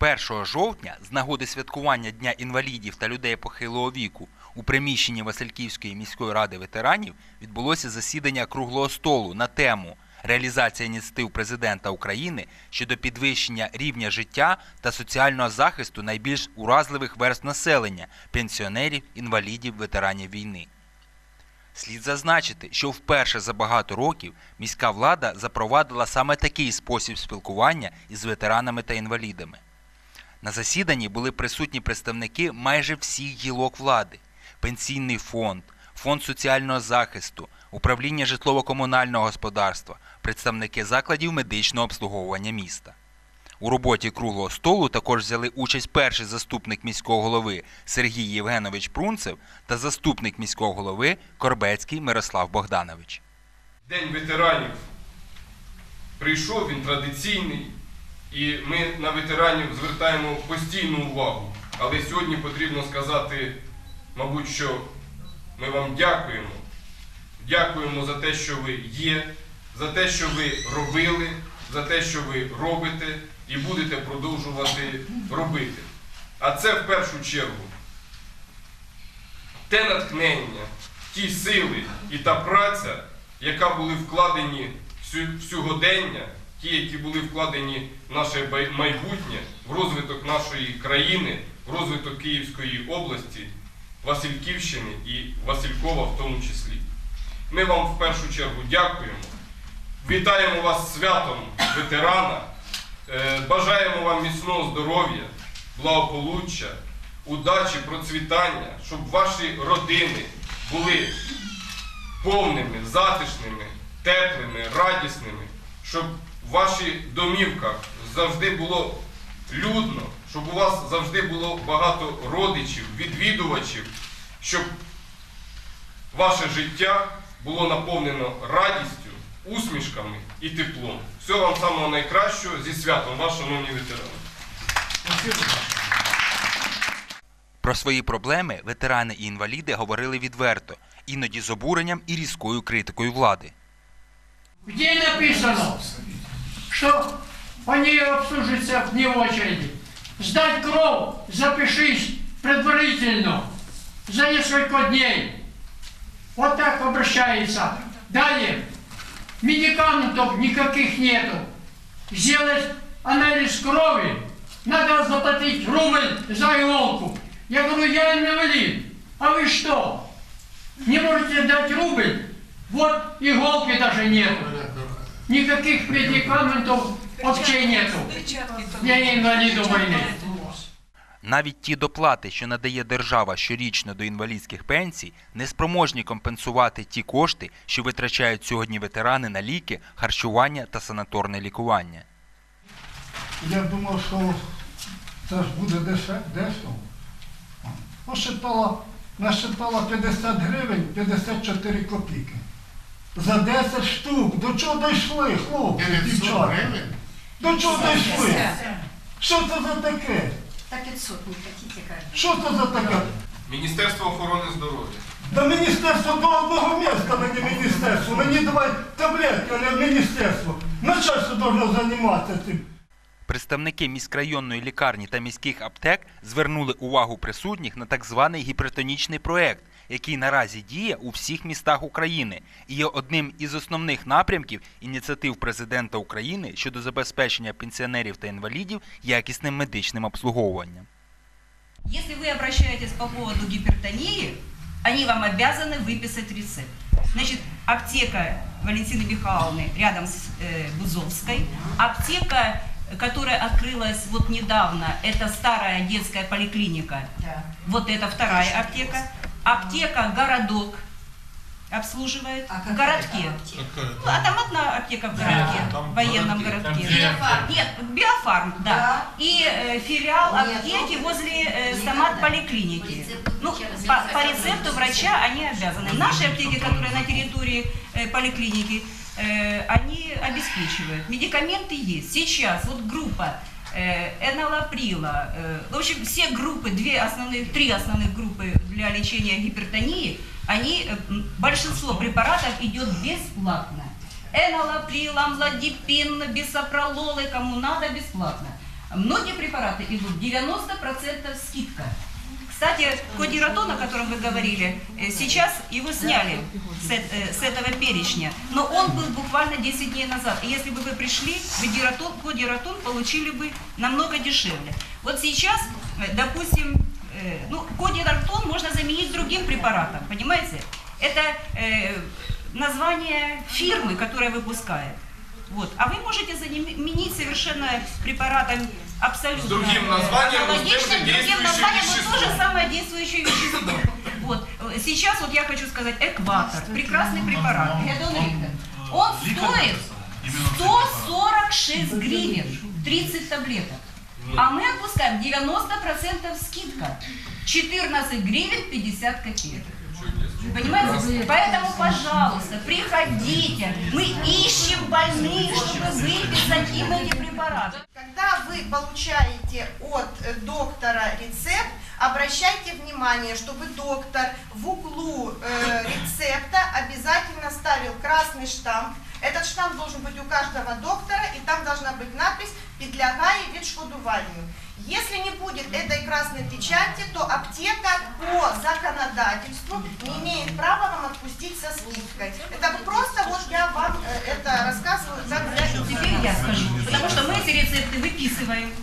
1 жовтня з нагоди святкування Дня інвалідів та людей похилого віку у приміщенні Васильківської міської ради ветеранів відбулося засідання круглого столу на тему реалізація ініціатив президента України щодо підвищення рівня життя та соціального захисту найбільш уразливих верств населення пенсіонерів, інвалідів, ветеранів війни. Слід зазначити, що вперше за багато років міська влада запровадила саме такий спосіб спілкування із ветеранами та інвалідами. На засіданні були присутні представники майже всіх гілок влади: Пенсійний фонд, фонд соціального захисту, управління житлово-комунального господарства, представники закладів медичного обслуговування міста. У роботі круглого столу також взяли участь перший заступник міського голови Сергій Євгенович Прунцев та заступник міського голови Корбецький Мирослав Богданович. День ветеранів прийшов, він традиційний, і ми на ветеранів звертаємо постійну увагу. Але сьогодні потрібно сказати, мабуть, що ми вам дякуємо. Дякуємо за те, що ви є, за те, що ви робили, за те, що ви робите і будете продовжувати робити. А це в першу чергу те натхнення, ті сили і та праця, яка були вкладені в сьогодення, ті, які були вкладені в наше майбутнє, в розвиток нашої країни, в розвиток Київської області, Васильківщини і Василькова в тому числі. Ми вам в першу чергу дякуємо. Вітаємо вас святом ветерана. Е, Бажаємо вам міцного здоров'я, благополуччя, удачі, процвітання, щоб ваші родини були повними, затишними, теплими, радісними, щоб в ваших домівках завжди було людно, щоб у вас завжди було багато родичів, відвідувачів, щоб ваше життя було наповнено радістю, усмішками і теплом. Всього вам самого найкращого зі святом, вас, шановні ветерани. Про свої проблеми ветерани і інваліди говорили відверто, іноді з обуренням і різкою критикою влади. Где написано, что они обслуживаются вне очереди? Сдать кровь, запишись предварительно за несколько дней. Вот так обращается. Далее, медикаментов никаких нету. Сделать анализ крови, надо заплатить рубль за иголку. Я говорю, я инвалид. А вы что? Не можете дать рубль? Вот иголки даже нету. Никаких медикаментов вообще нету. Я инвалиду войны. Навіть ті доплати, що надає держава щорічно до інвалідських пенсій, не спроможні компенсувати ті кошти, що витрачають сьогодні ветерани на ліки, харчування та санаторне лікування. Я думав, що це ж буде деше- дешево. Насчитала 50 гривень 54 копійки. За 10 штук. До чого дійшли, хлопці, 900 дівчата? гривень? До чого дійшли? Що це за таке? Так 500 не хотите, кажется. Що це за таке? Міністерство охорони здоров'я. До міністерства до одного міста мені міністерство. Мені давай таблетки, а не міністерство. Начальство должно займатися цим. Представники міськрайонної лікарні та міських аптек звернули увагу присутніх на так званий гіпертонічний проект, який наразі діє у всіх містах України і є одним із основних напрямків ініціатив президента України щодо забезпечення пенсіонерів та інвалідів якісним медичним обслуговуванням. Если вы обращаетесь по поводу гипертонии, они вам обязаны выписать рецепт. Значит, аптека Валентины Михайловны рядом с э, Бузовской, аптека, которая открылась вот недавно, это старая детская поликлиника, вот это вторая аптека, аптека «Городок» обслуживает, А в городке. Ну, а там одна аптека в городке, там в военном городке, городке. Биофарм. Нет, биофарм, да. Да. И э, филиал Нет, аптеки ну, возле э, стомат-поликлиники. Ну, по, по рецепту врача они обязаны. Наши аптеки, которые на территории э, поликлиники, э, они обеспечивают. Медикаменты есть. Сейчас вот группа э, энолаприла, э, в общем, все группы, две основных, три основных группы для лечения гипертонии, они, э, большинство препаратов идет бесплатно. Энолаприл, амлодипин, бисопролол, и кому надо, бесплатно. Многие препараты идут 90% скидка. Кстати, кодиратон, о котором вы говорили, э, сейчас его сняли с, э- с этого перечня, но он был буквально 10 дней назад. И если бы вы пришли, вы диратон, кодиратон получили бы намного дешевле. Вот сейчас, допустим, э, ну, кодиратон можно заменить другим препаратом, понимаете? Это э, название фирмы, которая выпускает. Вот. А вы можете заменить совершенно препаратом абсолютно С другим э, названием, но с тем же аналогичным, другим названием, но то же веществом. самое действующее вещество. Вот. Сейчас вот я хочу сказать, экватор, прекрасный препарат. Он стоит 146 гривен, 30 таблеток. А мы отпускаем 90% скидка. 14 гривен 50 копеек. Понимаете? Поэтому, пожалуйста, приходите. Мы ищем больных, чтобы выписать им эти препараты. Когда вы получаете от доктора рецепт, обращайте внимание, чтобы доктор в углу э, рецепта обязательно ставил красный штамп. Этот штамп должен быть у каждого доктора, и там должна быть надпись «Підлягає відшкодуванню». Если не будет этой красной печати, то аптека по законодательству не имеет права вам отпустить со скидкой. Это просто вот я вам э, это рассказываю. как для Теперь я скажу, потому что мы эти рецепты выписываем.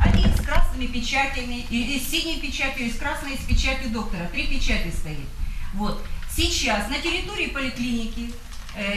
Они с красными печатями, и, и с синей печатью, и с красной, и с печатью доктора. Три печати стоит. Вот. Сейчас на территории поликлиники, э,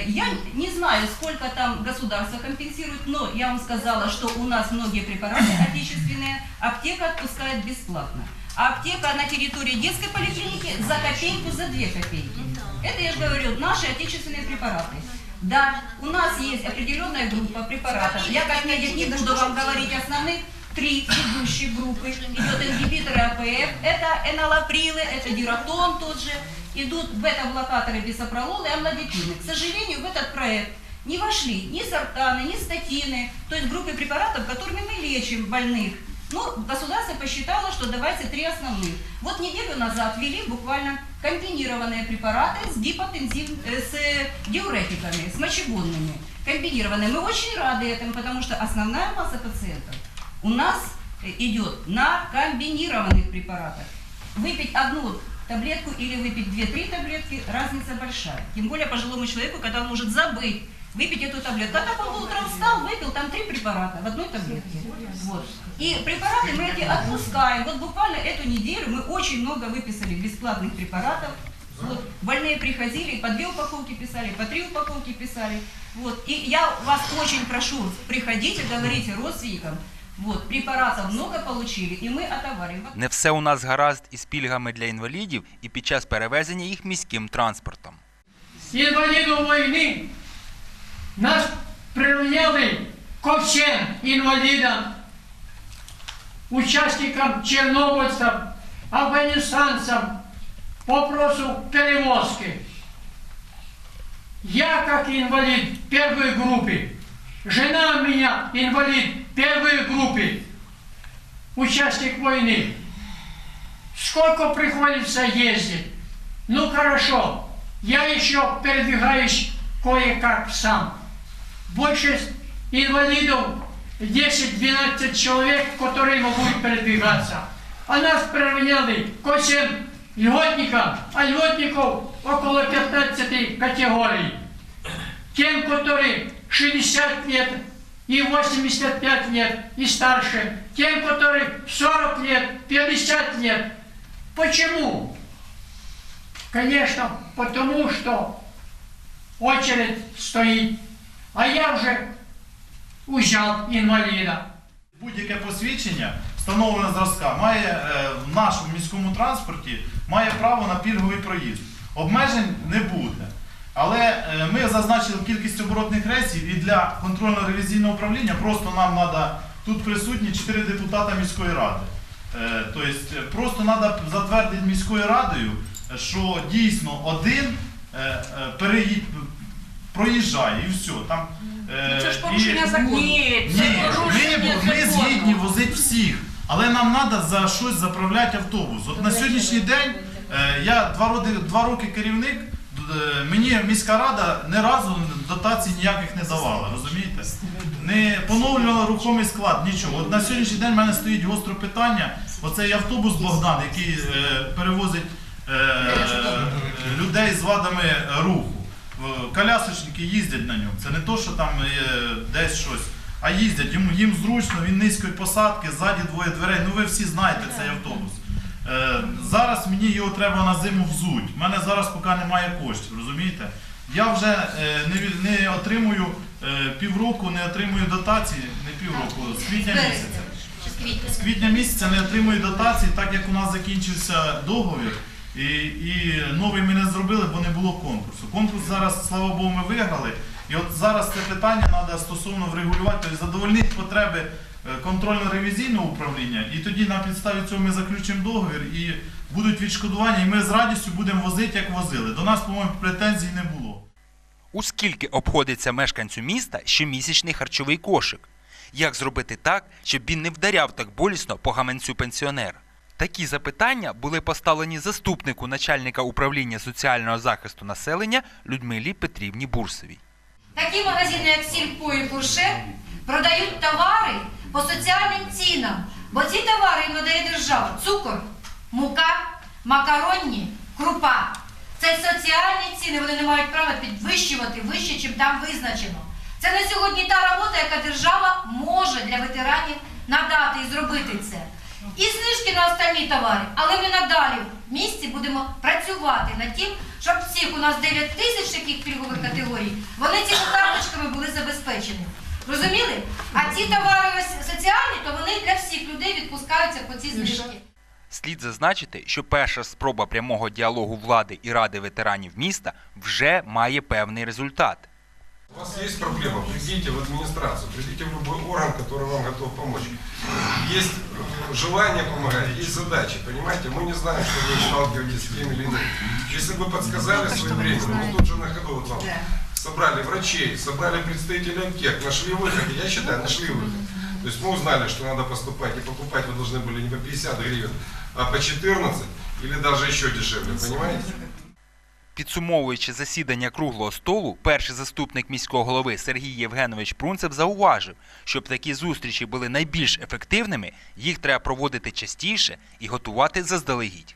я не знаю, сколько там государство компенсирует, но я вам сказала, что у нас многие препараты отечественные аптека отпускает бесплатно. А аптека на территории детской поликлиники за копейку, за две копейки. Это, я же говорю, наши отечественные препараты. Да, у нас есть определенная группа препаратов. Я как медик не буду вам говорить основных три ведущие группы. Идет ингибиторы АПФ, это энолаприлы, это диратон тот же. Идут бета-блокаторы бисопролол и амлодипины. К сожалению, в этот проект не вошли ни сортаны, ни статины, то есть группы препаратов, которыми мы лечим больных. Ну, государство посчитало, что давайте три основных. Вот неделю назад ввели буквально комбинированные препараты с гипотензив... э, с диуретиками, с мочегонными. Комбинированные. Мы очень рады этому, потому что основная масса пациентов у нас э, идет на комбинированных препаратах. Выпить одну таблетку или выпить две-три таблетки, разница большая. Тем более пожилому человеку, когда он может забыть выпить эту таблетку. А так он утром встал, выпил там три препарата в одной таблетке. Вот. И препараты мы эти отпускаем. Вот буквально эту неделю мы очень много выписали бесплатных препаратов. Вот. Больные приходили, по две упаковки писали, по три упаковки писали. Вот. И я вас очень прошу, приходите, говорите родственникам, вот, препаратов много получили, и мы отоварим. Не все у нас гаразд із пільгами для інвалідів і під час перевезення їх міським транспортом. З Інвалідів війни нас прирівняли ко всім інвалідам, учасникам чорнобильцям, афганистанцам по вопросу перевозки. Я как инвалид первой группы, жена у меня инвалид первой группы, участник войны. Сколько приходится ездить? Ну хорошо, я еще передвигаюсь кое-как сам. Больше инвалидов 10-12 человек, которые могут передвигаться. А нас приравняли к 8 льготникам, а льготников около 15 категорий. Тем, которые 60 лет и 85 лет и старше. Тем, которые 40 лет, 50 лет. Почему? Конечно, потому что очередь стоит, а я уже узял инвалида. Будь-яке посвідчення, встановлене зразка, має е, в нашому міському транспорті має право на пільговий проїзд. Обмежень не буде. Але е, ми зазначили кількість оборотних рейсів і для контрольно-ревізійного управління просто нам треба тут присутні 4 депутата міської ради. Е, Тобто просто треба затвердити міською радою, що дійсно один е, проїжджає і все. Там, е, Це ж і- порушення закону. ні, ми, ми згідні возити всіх, але нам треба за щось заправляти автобус. От на сьогоднішній день я два роки, два роки керівник мені міська рада ні разу дотацій ніяких не давала, розумієте? Не поновлювала рухомий склад, нічого. От на сьогоднішній день в мене стоїть гостре питання. Оцей автобус Богдан, який е, перевозить е, е, людей з вадами руху. Е, Колясочники їздять на ньому. Це не то, що там е, десь щось. А їздять, їм, їм зручно, він низької посадки, ззаді двоє дверей. Ну ви всі знаєте цей автобус. Е, зараз мені його треба на зиму взуть. У мене зараз поки немає коштів, розумієте? Я вже е, не, не отримую е, півроку, не отримую дотації, не півроку, з квітня місяця. З квітня місяця не отримую дотації, так як у нас закінчився договір. І, і новий ми не зробили, бо не було конкурсу. Конкурс зараз, слава Богу, ми виграли. І от зараз це питання треба стосовно врегулювати, тобто задовольнити потреби е, контрольно-ревізійного управління. І тоді на підставі цього ми заключимо договір і будуть відшкодування, і ми з радістю будемо возити, як возили. До нас, по-моєму, претензій не було. У скільки обходиться мешканцю міста щомісячний харчовий кошик? Як зробити так, щоб він не вдаряв так болісно по гаманцю пенсіонера? Такі запитання були поставлені заступнику начальника управління соціального захисту населення Людмилі Петрівні Бурсовій. Такі магазини, як Сільпо і Фуршет, продають товари по соціальним цінам, бо ці товари їм надає держава. Цукор, мука, макаронні, крупа. Це соціальні ціни, вони не мають права підвищувати вище, чим там визначено. Це на сьогодні та робота, яка держава може для ветеранів надати і зробити це. І знижки на останні товари, але ми надалі в місті будемо працювати над тим, щоб всіх у нас 9 тисяч таких пільгових категорій, вони цими карточками були забезпечені. Розуміли? А ці товари ось соціальні, то вони для всіх людей відпускаються по ці знижки. Слід зазначити, що перша спроба прямого діалогу влади і ради ветеранів міста вже має певний результат. У вас есть проблема, придите в администрацию, придите в любой орган, который вам готов помочь. Есть э, желание помогать, есть задачи, понимаете? Мы не знаем, что вы сталкиваетесь с тем или иным. Если бы подсказали своевременно, мы тут же на ходу вот вам собрали врачей, собрали представителей аптек, нашли выход, я считаю, нашли выход. То есть мы узнали, что надо поступать, и покупать вы должны были не по 50 гривен, а по 14 или даже еще дешевле, понимаете? Підсумовуючи засідання круглого столу, перший заступник міського голови Сергій Євгенович Прунцев зауважив, щоб такі зустрічі були найбільш ефективними, їх треба проводити частіше і готувати заздалегідь.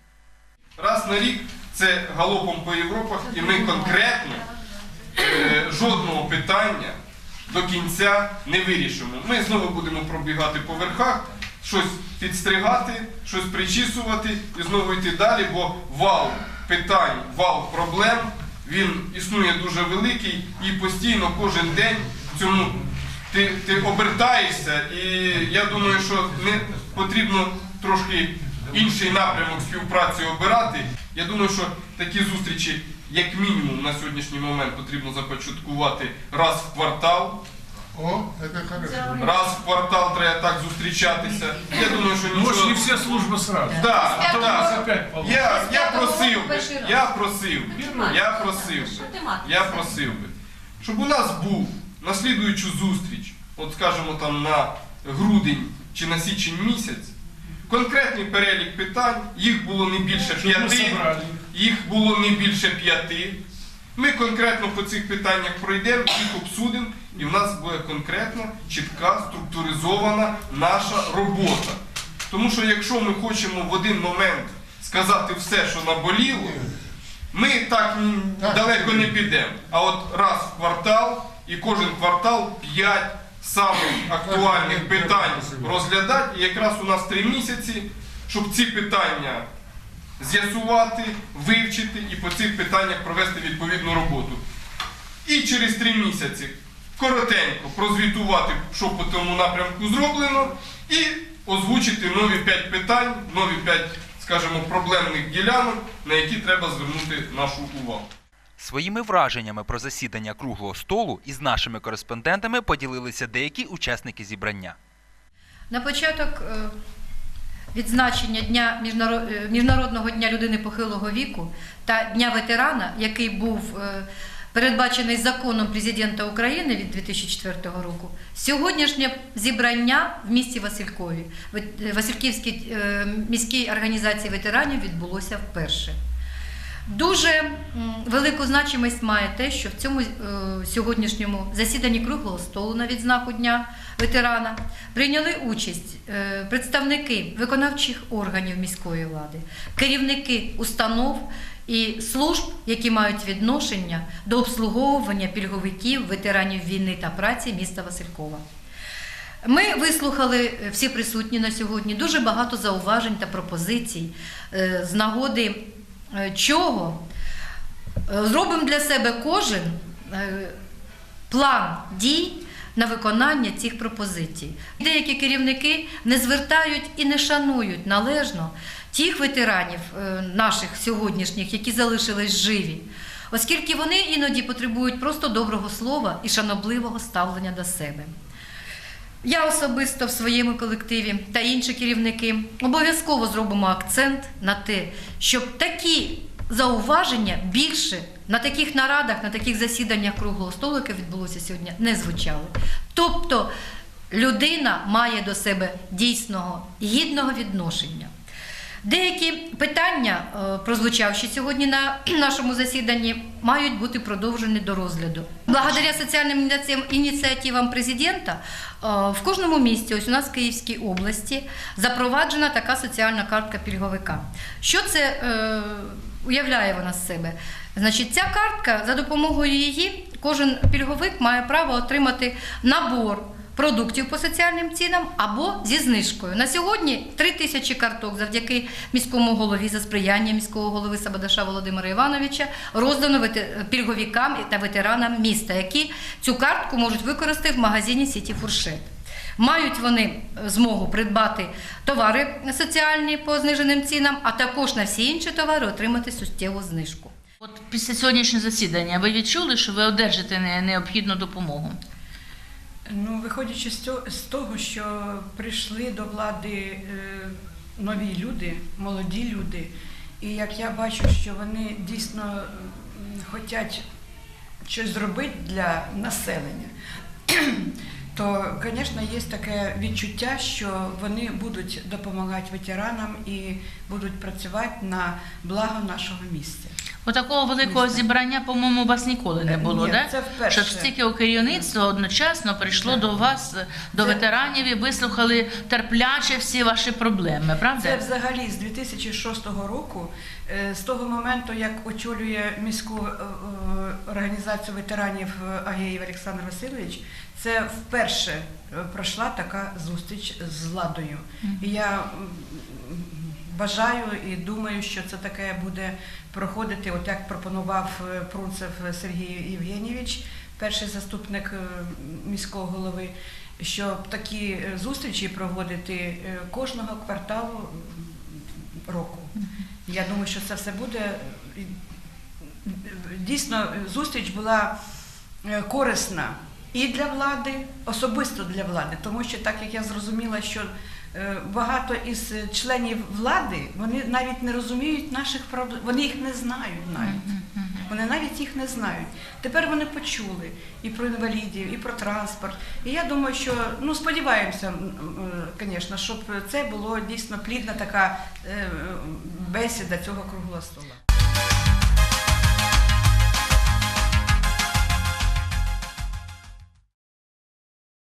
Раз на рік це галопом по Європах, і ми конкретно е, жодного питання до кінця не вирішимо. Ми знову будемо пробігати по верхах, щось підстригати, щось причісувати і знову йти далі, бо вал питань, вал проблем, він існує дуже великий і постійно кожен день цьому ти, ти обертаєшся, і я думаю, що не потрібно трошки інший напрямок співпраці обирати. Я думаю, що такі зустрічі, як мінімум, на сьогоднішній момент потрібно започаткувати раз в квартал. О, это хорошо. Раз в квартал треба так зустрічатися. Я думаю, що Может, нічого. не все службы сразу. Да, А то да. нас опять получится. Я, я просив би, я просив би, я просив би, я просив би, щоб у нас був на слідуючу зустріч, от скажімо там на грудень чи на січень місяць, конкретний перелік питань, їх було не більше п'яти. Їх було не більше п'яти. Ми конкретно по цих питаннях пройдемо, їх обсудимо, і в нас буде конкретна, чітка, структуризована наша робота. Тому що якщо ми хочемо в один момент сказати все, що наболіло, ми так Так. далеко не підемо. А от раз в квартал і кожен квартал п'ять самих актуальних питань розглядати. І якраз у нас три місяці, щоб ці питання з'ясувати, вивчити і по цих питаннях провести відповідну роботу. І через три місяці коротенько прозвітувати, що по тому напрямку зроблено, і озвучити нові п'ять питань, нові п'ять, скажімо, проблемних ділянок, на які треба звернути нашу увагу. Своїми враженнями про засідання круглого столу із нашими кореспондентами поділилися деякі учасники зібрання. На початок е, відзначення Дня е, Міжнародного дня людини похилого віку та Дня ветерана, який був е, передбачений законом президента України від 2004 року, сьогоднішнє зібрання в місті Василькові, в Васильківській е, міській організації ветеранів відбулося вперше. Дуже велику значимість має те, що в цьому е, сьогоднішньому засіданні круглого столу на відзнаку Дня ветерана прийняли участь е, представники виконавчих органів міської влади, керівники установ і служб, які мають відношення до обслуговування пільговиків, ветеранів війни та праці міста Василькова. Ми вислухали е, всі присутні на сьогодні дуже багато зауважень та пропозицій з нагоди чого е, зробимо для себе кожен е, план дій на виконання цих пропозицій. Деякі керівники не звертають і не шанують належно тих ветеранів е, наших сьогоднішніх, які залишились живі, оскільки вони іноді потребують просто доброго слова і шанобливого ставлення до себе. Я особисто в своєму колективі та інші керівники обов'язково зробимо акцент на те, щоб такі зауваження більше на таких нарадах, на таких засіданнях круглого столу, яке відбулося сьогодні, не звучали. Тобто людина має до себе дійсного гідного відношення. Деякі питання, е, прозвучавші сьогодні на нашому засіданні, мають бути продовжені до розгляду. Благодаря соціальним ініціативам- ініціативам президента е, в кожному місті, ось у нас в Київській області, запроваджена така соціальна картка пільговика. Що це е, уявляє вона з себе? Значить, ця картка за допомогою її кожен пільговик має право отримати набор продуктів по соціальним цінам або зі знижкою. На сьогодні 3 тисячі карток завдяки міському голові за сприяння міського голови Сабадаша Володимира Івановича роздано пільговикам та ветеранам міста, які цю картку можуть використати в магазині Сіті Фуршет. Мають вони е, змогу придбати товари соціальні по зниженим цінам, а також на всі інші товари отримати суттєву знижку. От після сьогоднішнього засідання ви відчули, що ви одержите необхідну допомогу? Ну, виходячи з того, що прийшли до влади е, нові люди, молоді люди, і як я бачу, що вони дійсно хочуть щось зробити для населення, то, звісно, є таке відчуття, що вони будуть допомагати ветеранам і будуть працювати на благо нашого місця. Отакого великого зібрання, по-моєму, у вас ніколи не було, Ні, да? це вперше. Щоб стільки керівництво одночасно прийшло до вас, до Це- ветеранів і вислухали терпляче всі ваші проблеми, правда? Це взагалі з 2006 року, е, з того моменту, як очолює міську е, е, організацію ветеранів е, Агеєв Олександр Васильович, це вперше е, пройшла така зустріч з владою. І я м, бажаю і думаю, що це таке буде проходити, от як пропонував е, Прунцев Сергій Євгенійович, перший заступник е, міського голови, щоб такі е, зустрічі проводити кожного кварталу року. Я думаю, що це все буде. Дійсно, зустріч була корисна і для влади, особисто для влади, тому що так як я зрозуміла, що багато із е, членів влади вони навіть не розуміють наших проблем, вони їх не знають навіть. Вони навіть їх не знають. Тепер вони почули і про інвалідів, і про транспорт. І я думаю, що ну сподіваємося, звісно, щоб це було дійсно плідна така е, бесіда цього круглого стола.